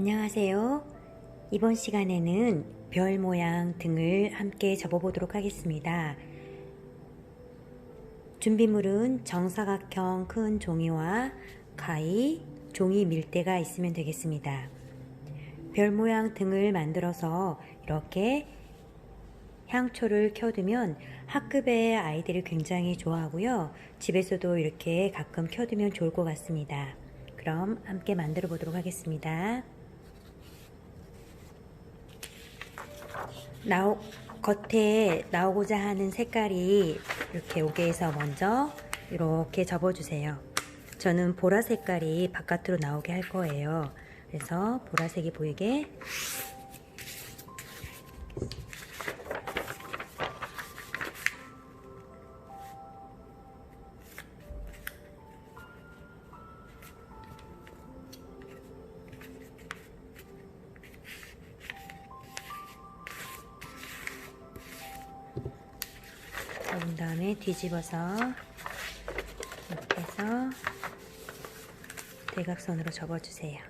안녕하세요. 이번 시간에는 별 모양 등을 함께 접어보도록 하겠습니다. 준비물은 정사각형 큰 종이와 가위, 종이 밀대가 있으면 되겠습니다. 별 모양 등을 만들어서 이렇게 향초를 켜두면 학급의 아이들이 굉장히 좋아하고요. 집에서도 이렇게 가끔 켜두면 좋을 것 같습니다. 그럼 함께 만들어 보도록 하겠습니다. 나오, 겉에 나오고자 하는 색깔이 이렇게 오게 해서 먼저 이렇게 접어주세요. 저는 보라 색깔이 바깥으로 나오게 할 거예요. 그래서 보라색이 보이게 그런 다음에 뒤집어서 이렇게 해서 대각선으로 접어주세요.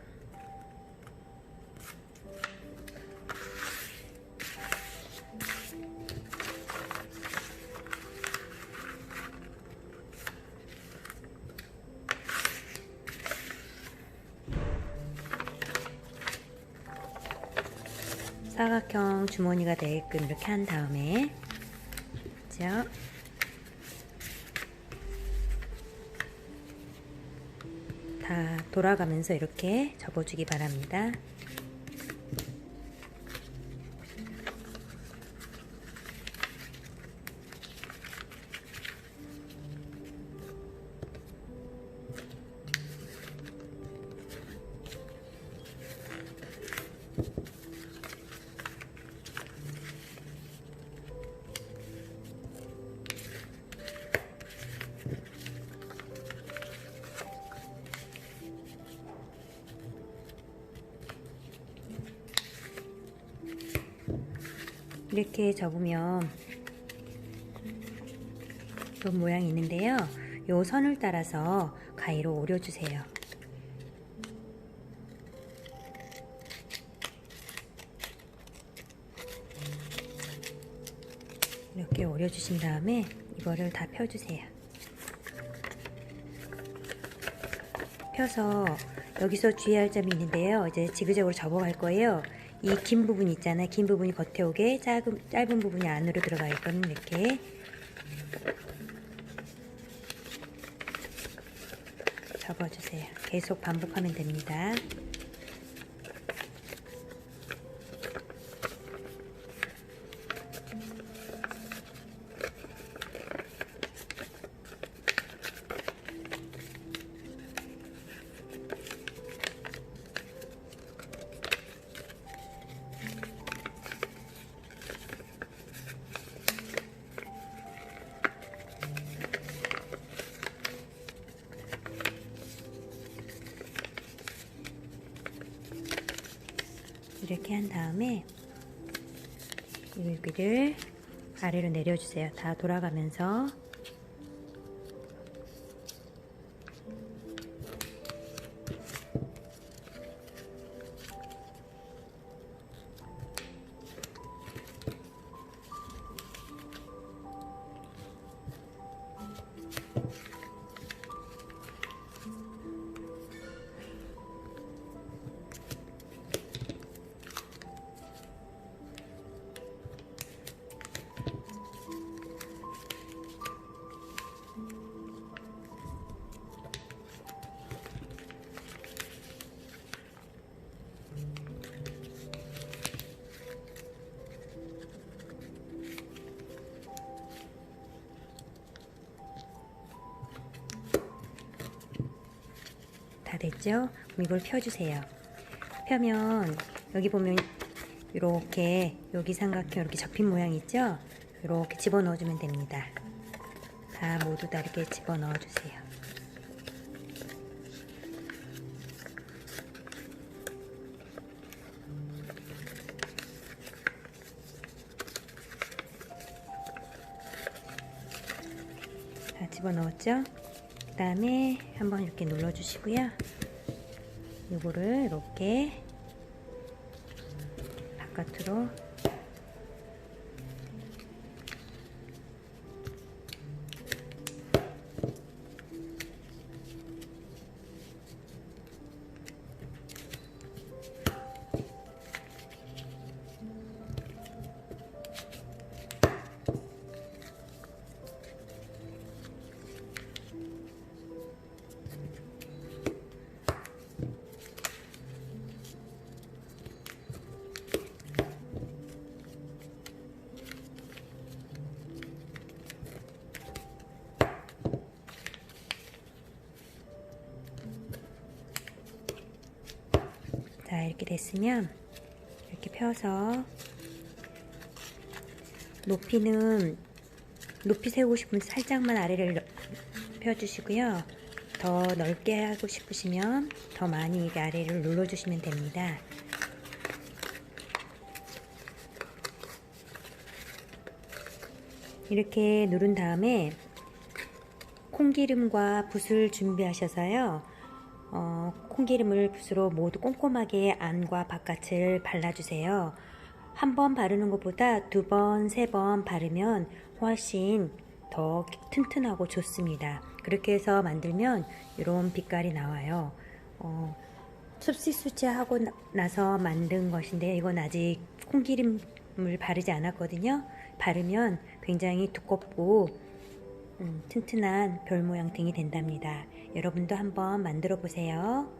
사각형 주머니가 되게끔 이렇게 한 다음에 그죠? 다 돌아가면서 이렇게 접어주기 바랍니다. 이렇게 접으면 이런 모양이 있는데요. 요 선을 따라서 가위로 오려주세요. 이렇게 오려주신 다음에 이거를 다 펴주세요. 펴서 여기서 주의할 점이 있는데요. 이제 지그재그로 접어갈 거예요. 이 긴 부분 있잖아요. 긴 부분이 겉에 오게 짧은, 짧은 부분이 안으로 들어가 있거든요. 이렇게 접어주세요. 계속 반복하면 됩니다. 이렇게 한 다음에 여기를 아래로 내려주세요. 다 돌아가면서 다 됐죠? 이걸 펴주세요. 펴면 여기 보면 이렇게 여기 삼각형 이렇게 접힌 모양 있죠? 이렇게 집어 넣어주면 됩니다. 다 모두 다 이렇게 집어 넣어주세요. 다 집어 넣었죠? 그 다음에 한번 이렇게 눌러주시고요. 이거를 이렇게 바깥으로 자 이렇게 됐으면 이렇게 펴서 높이는 높이 세우고 싶으면 살짝만 아래를 너- 펴주시고요 더 넓게 하고 싶으시면 더 많이 아래를 눌러주시면 됩니다 이렇게 누른 다음에 콩기름과 붓을 준비하셔서요. 어, 콩기름을 붓으로 모두 꼼꼼하게 안과 바깥을 발라주세요. 한 번 바르는 것보다 두 번, 세 번 바르면 훨씬 더 튼튼하고 좋습니다. 그렇게 해서 만들면 이런 빛깔이 나와요. 어, 습시수치하고 나- 나서 만든 것인데 이건 아직 콩기름을 바르지 않았거든요. 바르면 굉장히 두껍고 음, 튼튼한 별 모양 등이 된답니다. 여러분도 한번 만들어 보세요.